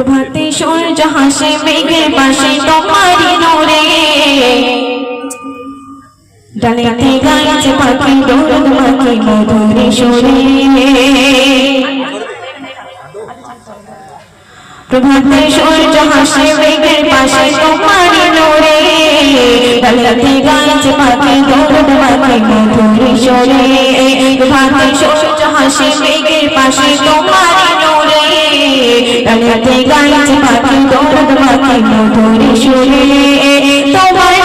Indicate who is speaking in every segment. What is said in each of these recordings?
Speaker 1: প্রভাতে সূর্য হাসে মেঘের পাশে তোমারই নূরে। ডালিতে গাইছে পাখি দৌড় পাখি, মধুরে সুরে। প্রভাতে সূর্য হাসে মেঘের পাশে তোমারই নূরে। ডালিতে গাইছে মাকে দৌড় মাকে মধুর সুরে ভাতে সূর্য হাসে মেঘের পাশে তোমার নোরে ডালিতে গাইছে মাকে দৌড় মাকে মধুর সুরে তোমার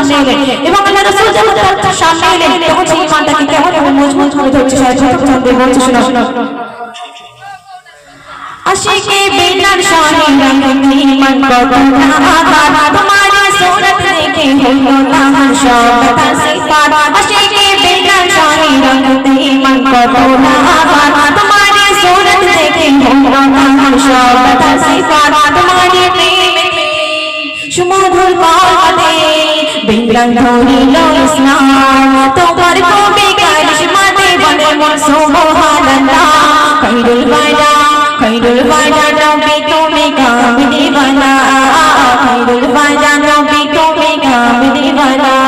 Speaker 1: সামনে এলেন এবং আল্লাহ রাসূল যখন তার সামনে এলেন তখন সেই ইমানটাকে কেমন এবং মজবুত ভাবে ধরছে সাহেব চন্দ্র বলছে শোনো আশিকে বেলার শানে রঙিন ইমান কত না আবার তোমার সুরত দেখে হলো তাহার সব তাসিফাত আশিকে বেলার শানে রঙিন ইমান কত না আবার তোমার সুরত দেখে হলো তাহার সব তাসিফাত তোমার প্রেমে সুমধুর কলমে বিল্লাল ধরিল ইসলাম তোমার কবি কারিশমাতে বনে মন সুবহানাল্লাহ খৈরুল বাজা খৈরুল বাজা নবী তুমি কাম দিবানা খৈরুল বাজা নবী তুমি কাম দিবানা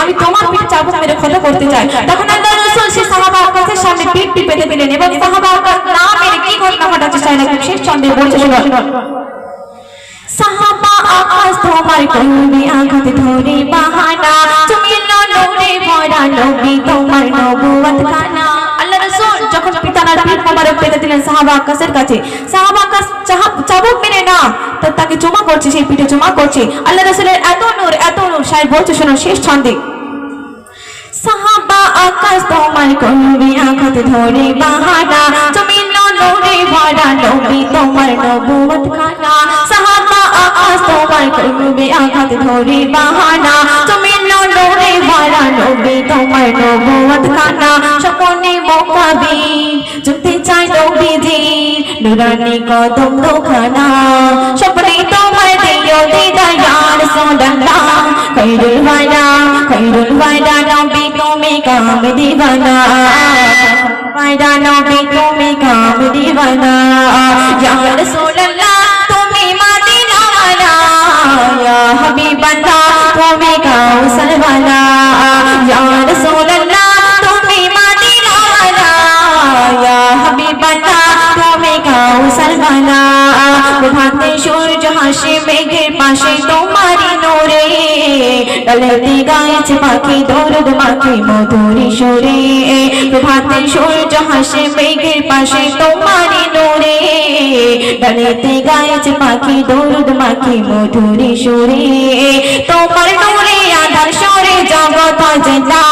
Speaker 1: আমি তোমার পিঠে চাবুক মেরে ক্ষত করতে চাই। তখন আল্লাহ রাসূল সেই সাহাবা আব্বাসের সামনে পিঠ পেতে দিলেন এবং সাহাবা আব্বাস না মেরে কি ঘটনা ঘটাচ্ছে চাই না শেষ চন্দ্রে বলছে সাহাবা আকাশ তোমার করবে, আঘাত ধরে বাহানা। তুমি নূরে ভরা নবী, তোমার নবুয়ত খানা। আল্লাহ রাসূল যখন পিতানার পিঠ মোবারক পেতে দিলেন সাহাবা আকাশের কাছে করছে, সেই পিঠে চুমা করছে। আল্লাহ রাসূলের এত নূর এত নূর, সাহেব বলছে, শোনো, শেষ ছন্দে। সাহাবা আকাশ তোমার করবে আঘাত ধরে বাহানা তুমি নূরে ভরা নবী তোমার নবুয়ত খানা। সাহাবা আকাশ তোমার করবে আঘাত ধরে বাহানা তুমি নূরে ভরা নবী তোমার নবুয়ত খানা। স্বপনে মোকাবি যুক্তি চাই নবীজি নুরানি কদম দোখানা। কাম দিবানা পায়রা নবী তুমি কাম দিবানা ইয়া রাসূলুল্লাহ তুমি মাদিনাওয়ালা ইয়া হাবিবানা পাশে তোমারই নোরে ডালেতে গাইছে পাখি, দরদ মাখে, মধুরি সুরে। প্রভাতে সূর্য হাসে মেঘের পাশে তোমারই নোরে ডালেতে গাইছে পাখি, দরদ মাখে, মধুরি সুরে। তোমার নোরে আধার সরে জগৎ জেলা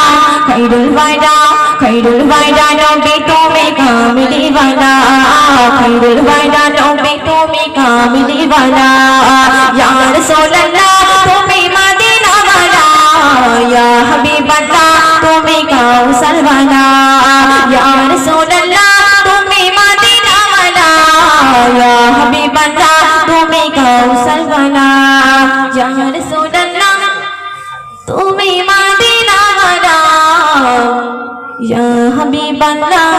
Speaker 1: খৈরুল বাইরা খৈরুল বাইরা নবী, তুমি কামিলি বালা খৈরুল বাইরা নবী, তুমি কামিলি বালা রসুল্লাহ তুমি মাদিনা বানা ইয়া হাবিবাল্লাহ তুমি কাউসার বানা ইয়া রসুল্লাহ তুমি মাদিনা বানা ইয়া হাবিবাল্লাহ তুমি কাউসার বানা ইয়া রসুল্লাহ তুমি মাদিনা বানা ইয়া হাবিবাল্লাহ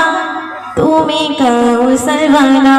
Speaker 1: তুমি কাউসার বানা